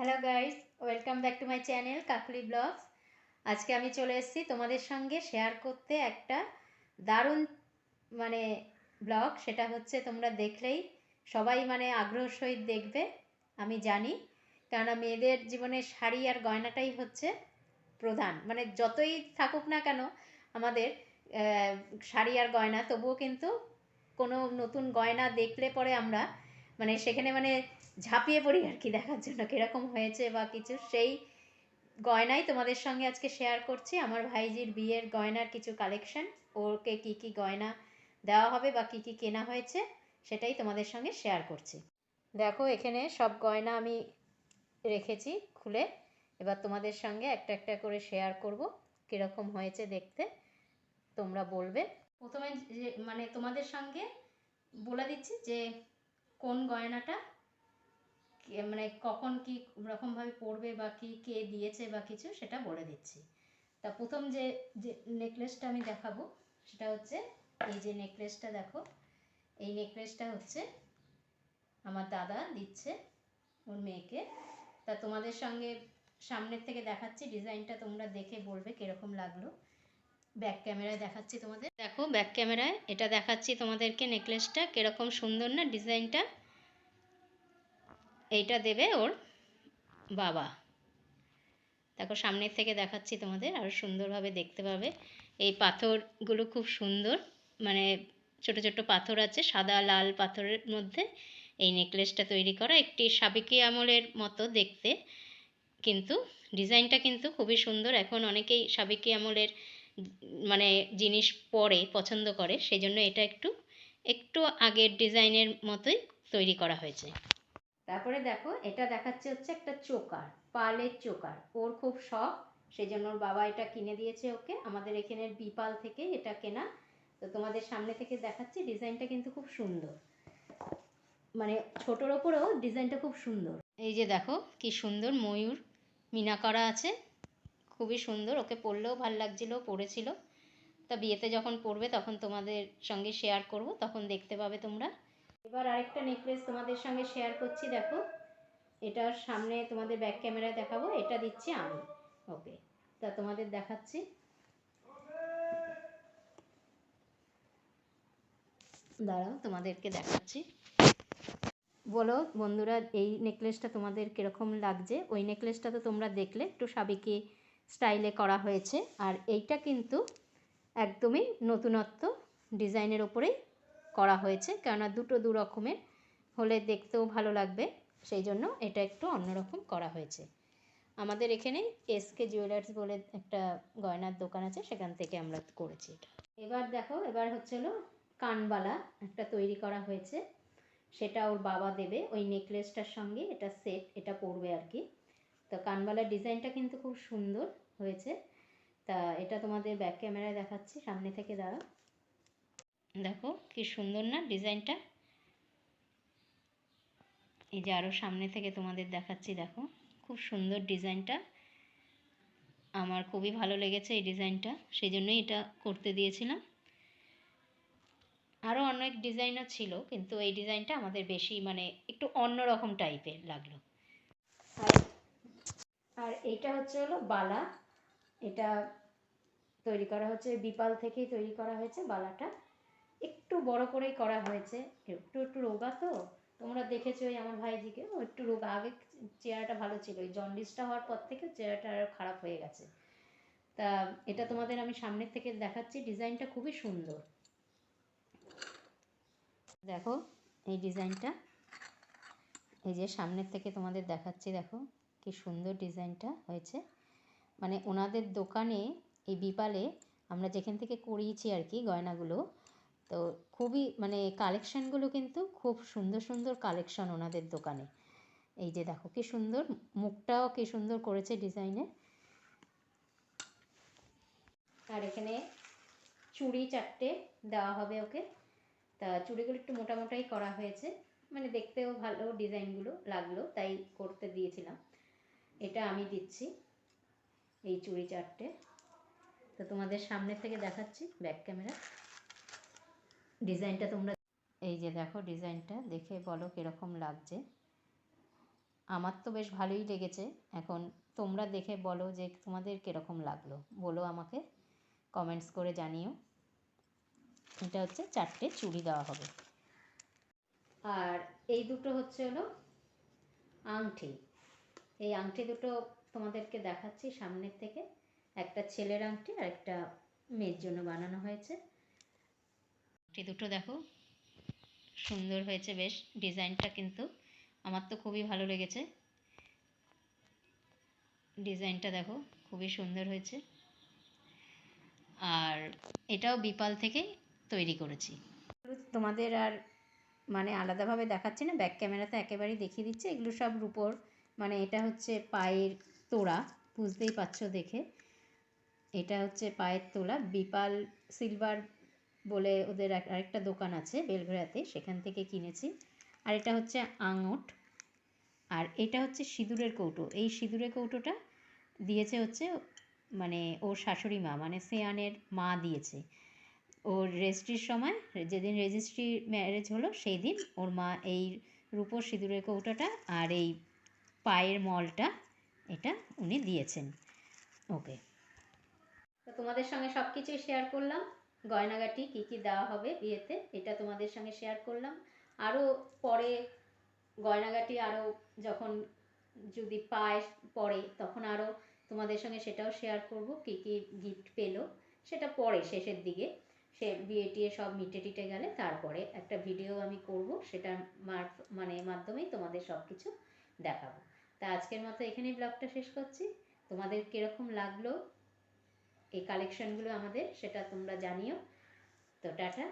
Hello guys welcome back to my channel Kakoli vlogs আজকে আমি চলে এসেছি তোমাদের সঙ্গে শেয়ার করতে একটা দারুণ মানে ব্লগ সেটা হচ্ছে তোমরা দেখলেই সবাই মানে আগ্রহ সহিত দেখবে, আমি জানি। কেননা মেয়েদের জীবনে শাড়ি আর গয়নাটাই হচ্ছে প্রধান। মানে যতই থাকুক না কেন, আমাদের শাড়ি আর গয়না, তবুও কিন্তু কোনো নতুন গয়না দেখলে পরে আমরা মানে সেখানে মানে ঝাঁপিয়ে পড়ি আর কি দেখার জন্য কীরকম হয়েছে বা কিছু। সেই গয়নাই তোমাদের সঙ্গে আজকে শেয়ার করছি। আমার ভাইজির বিয়ের গয়নার কিছু কালেকশন ওকে কি কি গয়না দেওয়া হবে বা কি কি কেনা হয়েছে, সেটাই তোমাদের সঙ্গে শেয়ার করছি। দেখো, এখানে সব গয়না আমি রেখেছি খুলে। এবার তোমাদের সঙ্গে একটা একটা করে শেয়ার করব, কীরকম হয়েছে দেখতে, তোমরা বলবে। প্রথমে মানে তোমাদের সঙ্গে বলে দিচ্ছি যে কোন গয়নাটা? মানে কখন কি রকমভাবে পড়বে বা কি, কে দিয়েছে বা কিছু সেটা বলে দিচ্ছি। তা প্রথম যে যে নেকলেসটা আমি দেখাবো সেটা হচ্ছে এই যে নেকলেসটা দেখো। এই নেকলেসটা হচ্ছে আমার দাদা দিচ্ছে ওর মেয়েকে। তা তোমাদের সঙ্গে সামনের থেকে দেখাচ্ছি, ডিজাইনটা তোমরা দেখে বলবে কীরকম লাগল। ব্যাক ক্যামেরায় দেখাচ্ছি তোমাদের। দেখো ব্যাক ক্যামেরায় এটা দেখাচ্ছি তোমাদেরকে নেকলেসটা কীরকম সুন্দর না ডিজাইনটা এইটা দেবে ওর বাবা। দেখো সামনের থেকে দেখাচ্ছি তোমাদের আরও সুন্দরভাবে দেখতে পাবে। এই পাথরগুলো খুব সুন্দর মানে ছোট ছোট পাথর আছে, সাদা, লাল পাথরের মধ্যে এই নেকলেসটা তৈরি করা। একটি সাবেকি আমলের মতো দেখতে, কিন্তু ডিজাইনটা কিন্তু খুবই সুন্দর। এখন অনেকেই সাবেকি আমলের মানে জিনিস পরে পছন্দ করে সেই জন্য এটা একটু একটু আগের ডিজাইনের মতোই তৈরি করা হয়েছে। তারপরে দেখো এটা দেখাচ্ছে হচ্ছে একটা চোকার পালের চোকার। ওর খুব শখ সেই জন্য ওর বাবা এটা কিনে দিয়েছে ওকে। আমাদের এখানের বিপাল থেকে এটা কেনা। তো তোমাদের সামনে থেকে দেখাচ্ছি ডিজাইনটা কিন্তু খুব সুন্দর। মানে ছোটোর ওপরেও ডিজাইনটা খুব সুন্দর। এই যে দেখো কি সুন্দর ময়ূর মিনা করা আছে। খুবই সুন্দর। ওকে পরলেও ভালো লাগছিল পরেছিল তা বিয়েতে যখন পরবে তখন তোমাদের সঙ্গে শেয়ার করব, তখন দেখতে পাবে তোমরা। এবার আরেকটা নেকলেস তোমাদের সঙ্গে শেয়ার করছি, দেখো। এটার সামনে তোমাদের ব্যাক ক্যামেরায় দেখাবো, এটা দিচ্ছি আমি। ওকে তা তোমাদের দেখাচ্ছি। দাঁড়াও, তোমাদেরকে দেখাচ্ছি। বলো বন্ধুরা, এই নেকলেসটা তোমাদের কীরকম লাগছে? ওই নেকলেসটা তো তোমরা দেখলে, একটু সাবেকি স্টাইলে করা হয়েছে। আর এইটা কিন্তু একদমই নতুনত্ব ডিজাইনের ওপরেই করা হয়েছে। কেননা দুটো দু রকমের, হলে দেখতেও ভালো লাগবে। সেই জন্য এটা একটু অন্যরকম করা হয়েছে। আমাদের এখানে এসকে জুয়েলার্স বলে একটা গয়নার দোকান আছে, সেখান থেকে আমরা করেছি এটা। এবার দেখো, এবার হচ্ছে হলো কানবালা একটা তৈরি করা হয়েছে। সেটা ওর বাবা দেবে। ওই নেকলেসটার সঙ্গে এটা সেট এটা পড়বে আর কি। তো কানবালার ডিজাইনটা কিন্তু খুব সুন্দর হয়েছে। তা এটা তোমাদের ব্যাক ক্যামেরায় দেখাচ্ছি, সামনে থেকে দাঁড়া দেখো কি সুন্দর না ডিজাইনটা। এই যে আরও সামনে থেকে তোমাদের দেখাচ্ছি, দেখো। খুব সুন্দর ডিজাইনটা। আমার খুবই ভালো লেগেছে এই ডিজাইনটা সেই জন্যই এটা করতে দিয়েছিলাম। আরও অনেক ডিজাইনও ছিল, কিন্তু এই ডিজাইনটা আমাদের বেশি মানে একটু অন্যরকম টাইপের লাগল। আর আর এইটা হচ্ছে হলো বালা। এটা তৈরি করা হচ্ছে, বিপাল থেকেই তৈরি করা হয়েছে বালাটা। একটু বড় করেই করা হয়েছে। একটু একটু রোগা তো? তোমরা দেখেছ ওই আমার ভাইজিকে? ও একটু রোগা। আগে চেহারাটা ভালো ছিল। ওই জন্ডিসটা হওয়ার পর থেকে চেহারাটা আরও খারাপ হয়ে গেছে। তা এটা তোমাদের আমি সামনের থেকে দেখাচ্ছি। ডিজাইনটা খুবই সুন্দর। দেখো এই ডিজাইনটা। এই যে সামনের থেকে তোমাদের দেখাচ্ছি, দেখো। কি সুন্দর ডিজাইনটা হয়েছে। মানে ওনাদের দোকানে এই বিপালে আমরা যেখান থেকে করিয়েছি আর কি গয়নাগুলো, তো খুবই মানে কালেকশানগুলো কিন্তু খুব সুন্দর সুন্দর কালেকশন ওনাদের দোকানে। এই যে দেখো কি সুন্দর, মুখটাও কি সুন্দর করেছে ডিজাইনে। আর এখানে চুড়ি চারটে দেওয়া হবে ওকে। তা চুড়িগুলো একটু মোটা মোটাই করা হয়েছে। মানে দেখতেও ভালো ডিজাইনগুলো লাগল, তাই করতে দিয়েছিলাম। এটা আমি দিচ্ছি এই চুড়ি চারটে। তো তোমাদের সামনে থেকে দেখাচ্ছি ব্যাক ক্যামেরা। ডিজাইনটা তোমরা এই যে দেখো ডিজাইনটা, দেখে বলো কীরকম লাগছে। আমার তো বেশ ভালোই লেগেছে। এখন তোমরা দেখে বলো যে তোমাদের কীরকম লাগল। বলো আমাকে কমেন্টস করে জানিও। এটা হচ্ছে চারটে চুড়ি দেওয়া হবে। আর এই দুটো হচ্ছে হলো আংটি এই আংটি দুটো তোমাদেরকে দেখাচ্ছি সামনের থেকে। একটা ছেলের আংটি আর একটা মেয়ের জন্য বানানো হয়েছে। আংটি দুটো দেখো, সুন্দর হয়েছে বেশ, ডিজাইনটা কিন্তু আমার তো খুবই ভালো লেগেছে। ডিজাইনটা দেখো, খুবই সুন্দর হয়েছে। আর এটাও বিপাল থেকেই তৈরি করেছি। তোমাদের আর মানে আলাদাভাবে দেখাচ্ছি না, ব্যাক ক্যামেরাতে একেবারেই দেখিয়ে দিচ্ছে, এগুলো সব রুপোর মানে এটা হচ্ছে পায়ের তোড়া, বুঝতেই পারছ দেখে। এটা হচ্ছে পায়ের তোলা বিপাল সিলভার বলে ওদের আরেকটা দোকান আছে বেলঘড়াতে, সেখান থেকে কিনেছি। আর এটা হচ্ছে আঙট আর এটা হচ্ছে সিঁদুরের কৌটো। এই সিঁদুরের কৌটোটা দিয়েছে হচ্ছে মানে ওর শাশুড়ি মা মানে সেয়ানের মা দিয়েছে। ওর রেজিস্ট্রির সময়, যেদিন রেজিস্ট্রি ম্যারেজ হলো, সেই দিন ওর মা এই রূপোর সিঁদুরের কৌটোটা আর এই পায়ের মলটা এটা উনি দিয়েছেন। ওকে। তো তোমাদের সঙ্গে সব কিছুই শেয়ার করলাম। গয়নাগাটি কী কী দেওয়া হবে বিয়েতে এটা তোমাদের সঙ্গে শেয়ার করলাম। আরও পরে গয়নাগাটি আরও যখন যদি পায় পরে তখন আরও তোমাদের সঙ্গে সেটাও শেয়ার করব, কি কি গিফট পেল সেটা পরে শেষের দিকে। সে বিয়ে টিয়ে সব মিটে টিটে গেলে তারপরে একটা ভিডিও আমি করব, সেটার মারফ- মানে মাধ্যমেই তোমাদের সব কিছু দেখাবো। তা আজকের মতো এখানেই ব্লগটা শেষ করছি। তোমাদের কীরকম লাগল এই কালেকশনগুলো আমাদের, সেটা তোমরা জানিও। তো টাটা।